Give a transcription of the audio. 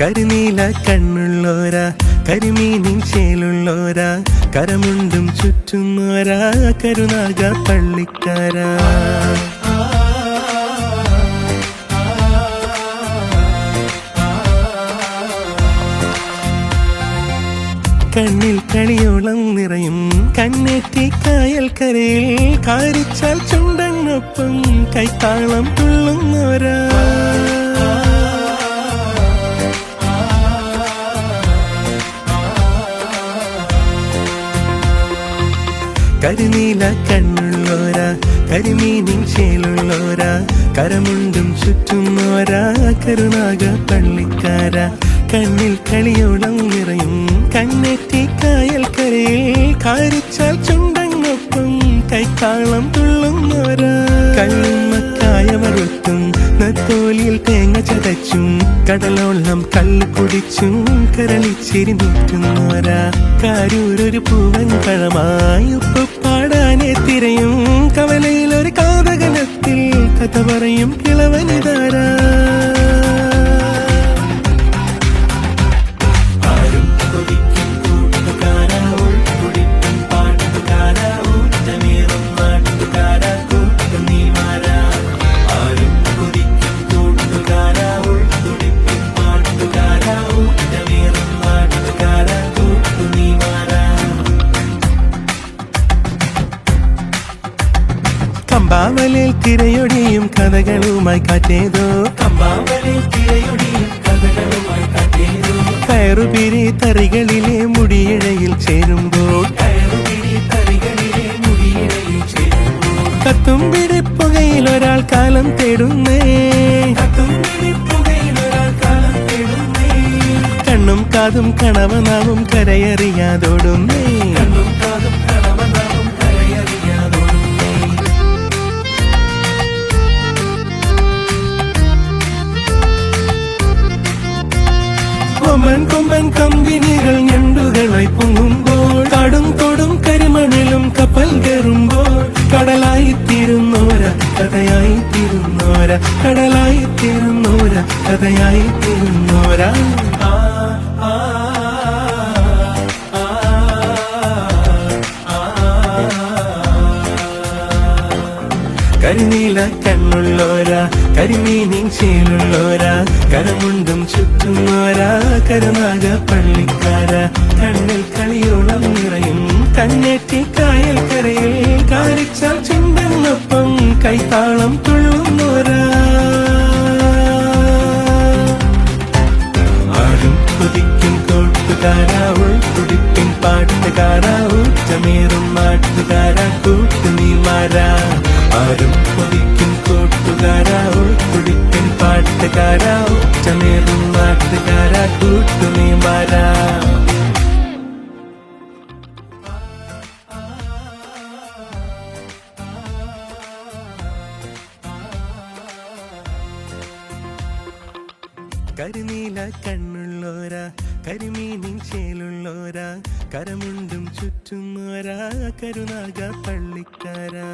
കരിനീല കണ്ണുള്ളോരാ കരിമീനിൻ ചേലുള്ളോരാ കരമുണ്ടും ചുറ്റുന്നോരാ കരുനാഗ പള്ളിക്കാരാ. കണ്ണിൽ കണിയോളം നിറയും കണ്ണേറ്റി കായൽ കരയിൽ കാരിച്ചാൽ ചുണ്ടനൊപ്പം കൈത്താളം തുള്ളുന്നോരാ. കരിനീല കണ്ണുള്ളോരാ കരിമീനിൻ ചേലുള്ളോരാ കരമുണ്ടും ചുറ്റുന്നോരാ കരുനാഗ പള്ളിക്കാരാ. കണ്ണിൽ കളിയോളം നിറയും കണ്ണെത്തി കായൽ കരയിൽ കാരിച്ചാൽ ചുണ്ടങ്ങൊപ്പം കൈത്താളം തുള്ളുന്നോരാ. കള്ളുമ്മക്കായ വറുത്തും നത്തോലിയിൽ തേങ്ങ ചതച്ചും കടലോളം കല്ല് കുടിച്ചും കരളിച്ചിരി നീറ്റുന്നോരാ കാരൂരൊരു പൂവൻ പഴമായി ഉപ്പ് തിരയും. കവലയിൽ ഒരു കാതകനത്തിൽ കഥ പറയും. കിളവനിതാരാ? കമ്പാവലിൽ തിരയൊടിയും കഥകളുമായി കാറ്റേതോ. കയറുപിരി തറികളിലെ മുടിയിഴയിൽ ചേരുമ്പോൾ. കയറുപിരി പുകയിൽ ഒരാൾ കാലം തേടുന്നേ. കണ്ണും കാതും കണവനാവും കരയറിയാതോടുന്നേ. കൊമ്പൻ കൊമ്പൻ കമ്പിനികൾ ഞണ്ടുകളായി പൊങ്ങുമ്പോൾ കടും കൊടും കരിമണലും കപ്പൽ കയറുമ്പോൾ കടലായി തീരുന്നോര കഥയായി തീരുന്നോര കടലായി തീരുന്നോര കഥയായി തീരുന്നോര. ആ, ആ, കരിനീല കണ്ണുള്ളോരാ കരിമീനിൻ ചേലുള്ളോരാ കരമുണ്ടും ചുറ്റുന്നോരാ കരുനാഗ പള്ളിക്കാര കണ്ണിൽ കളിയോളം നിറയും കണ്ണേറ്റി കായൽ കരയിൽ കാരിച്ചാൽ ചുണ്ടെന്നൊപ്പം കൈത്താളം തുള്ളുന്നോരാ. ആടും കുതിക്കും കൂട്ടുകാരാ ഉൾക്കുടിപ്പിൻ പാട്ടുകാരാ ഊറ്റമേറും നാട്ടുകാരാ കൂട്ടുനീമാരാ. ആരും കൊതിക്കും കൂട്ടുകാരാ ഉൾക്കുടിപ്പിൻ പാട്ടുകാരാ ഊറ്റമേറും നാട്ടുകാരാ കൂട്ടുനീമാരാ കരിനീല കണ്ണുള്ളോരാ കരിമീനിൻ ചേലുള്ളോരാ കരമുണ്ടും ചുറ്റുന്നോരാ കരുനാഗ പള്ളിക്കാരാ